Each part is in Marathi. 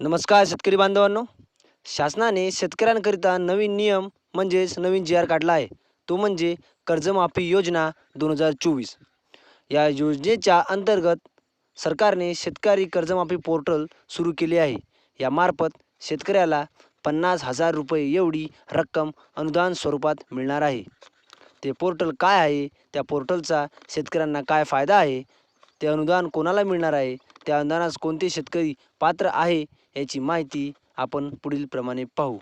नमस्कार शेतकरी बांधवांनो. शासनाने शेतकऱ्यांकरिता नवीन नियम म्हणजेच नवीन जी आर काढला आहे. तो म्हणजे कर्जमाफी योजना दोन हजार चोवीस. या योजनेच्या अंतर्गत सरकारने शेतकरी कर्जमाफी पोर्टल सुरू केले आहे. यामार्फत शेतकऱ्याला पन्नास हजार रुपये एवढी रक्कम अनुदान स्वरूपात मिळणार आहे. ते पोर्टल काय आहे? त्या पोर्टलचा शेतकऱ्यांना काय फायदा आहे? ते अनुदान कोणाला मिळणार आहे? त्या अनुदानास कोणते शेतकरी पात्र आहे? याची माहिती आपण पुढील प्रमाणे पाहू.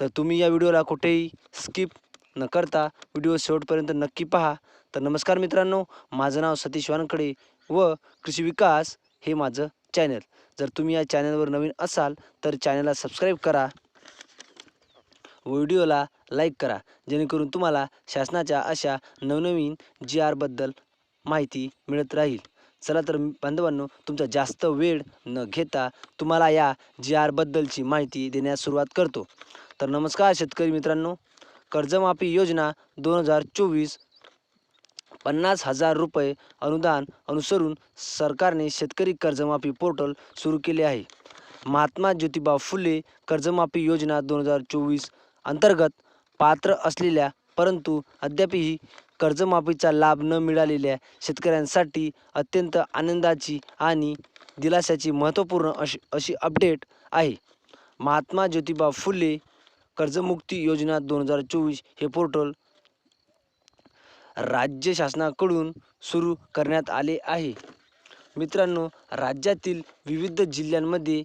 तर तुम्ही या व्हिडिओला कुठेही स्किप न करता व्हिडिओ शेवटपर्यंत नक्की पहा. तर नमस्कार मित्रांनो माझं नाव सतीश वानखडे व कृषी विकास हे माझं चॅनल जर तुम्ही या चॅनलवर नवीन असाल तर चॅनलला सबस्क्राईब करा. व व्हिडिओला लाईक करा. जेणेकरून तुम्हाला शासनाच्या अशा नवनवीन जी आरबद्दल माहिती मिळत राहील. चला तर बांधवांनो तुमचा जास्त वेळ न घेता तुम्हाला या जी आरबद्दलची माहिती देण्यास सुरुवात करतो. तर नमस्कार शेतकरी मित्रांनो कर्जमाफी योजना दोन हजार चोवीस पन्नास हजार रुपये अनुदान अनुसरून सरकारने शेतकरी कर्जमाफी पोर्टल सुरू केले आहे. महात्मा ज्योतिबा फुले कर्जमाफी योजना दोन हजार चोवीस अंतर्गत पात्र असलेल्या परंतु अद्यापही कर्जमाफीचा लाभ न मिळालेल्या शेतकऱ्यांसाठी अत्यंत आनंदाची आणि दिलाशाची महत्त्वपूर्ण अशी अशी अपडेट आहे. महात्मा ज्योतिबा फुले कर्जमुक्ती योजना दोन हजार चोवीस हे पोर्टल राज्य शासनाकडून सुरू करण्यात आले आहे. मित्रांनो राज्यातील विविध जिल्ह्यांमध्ये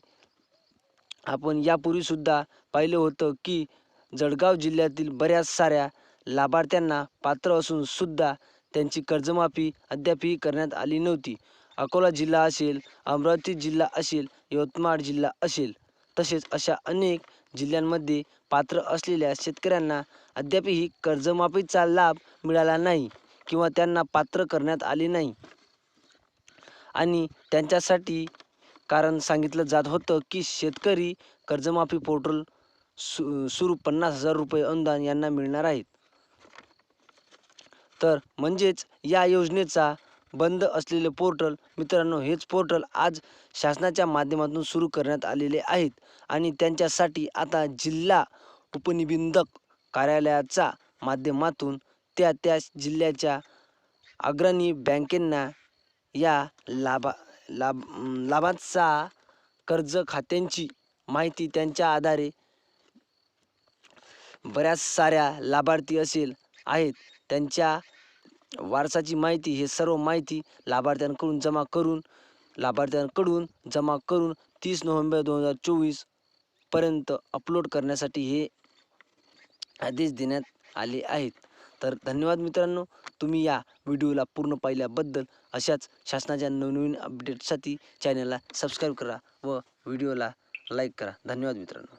आपण यापूर्वीसुद्धा पाहिलं होतं की जळगाव जिल्ह्यातील बऱ्याच साऱ्या लाभार्थ्यांना पात्र असून सुद्धा त्यांची कर्जमाफी अद्यापही करण्यात आली नव्हती. अकोला जिल्हा असेल अमरावती जिल्हा असेल यवतमाळ जिल्हा असेल तसेच अशा अनेक जिल्ह्यांमध्ये पात्र असलेल्या शेतकऱ्यांना अद्यापही कर्जमाफीचा लाभ मिळाला नाही किंवा त्यांना पात्र करण्यात आले नाही. आणि त्यांच्यासाठी कारण सांगितलं जात होतं की शेतकरी कर्जमाफी पोर्टल सु सुरू पन्नास हजार रुपये अनुदान यांना मिळणार आहेत. तर म्हणजेच या योजनेचा बंद असलेले पोर्टल मित्रांनो हेच पोर्टल आज शासनाच्या माध्यमातून सुरू करण्यात आलेले आहेत. आणि त्यांच्यासाठी आता जिल्हा उपनिबंधक कार्यालयाचा माध्यमातून त्या त्या जिल्ह्याच्या अग्रणी बँकेंना या लाभा लाभ लाभांचा कर्ज खात्यांची माहिती त्यांच्या आधारे बऱ्याच साऱ्या लाभार्थी असेल आहेत. त्यांच्या वारसाची माहिती हे सर्व माहिती लाभार्थ्यांकडून जमा करून लाभार्थ्यांकडून जमा करून तीस नोव्हेंबर दोन हजार चोवीसपर्यंत अपलोड करण्यासाठी हे आदेश देण्यात आले आहेत. तर धन्यवाद मित्रांनो. तुम्ही या व्हिडिओला पूर्ण पाहिल्याबद्दल अशाच शासनाच्या नवनवीन अपडेटसाठी चॅनलला सबस्क्राईब करा व व्हिडिओला लाईक करा. धन्यवाद मित्रांनो.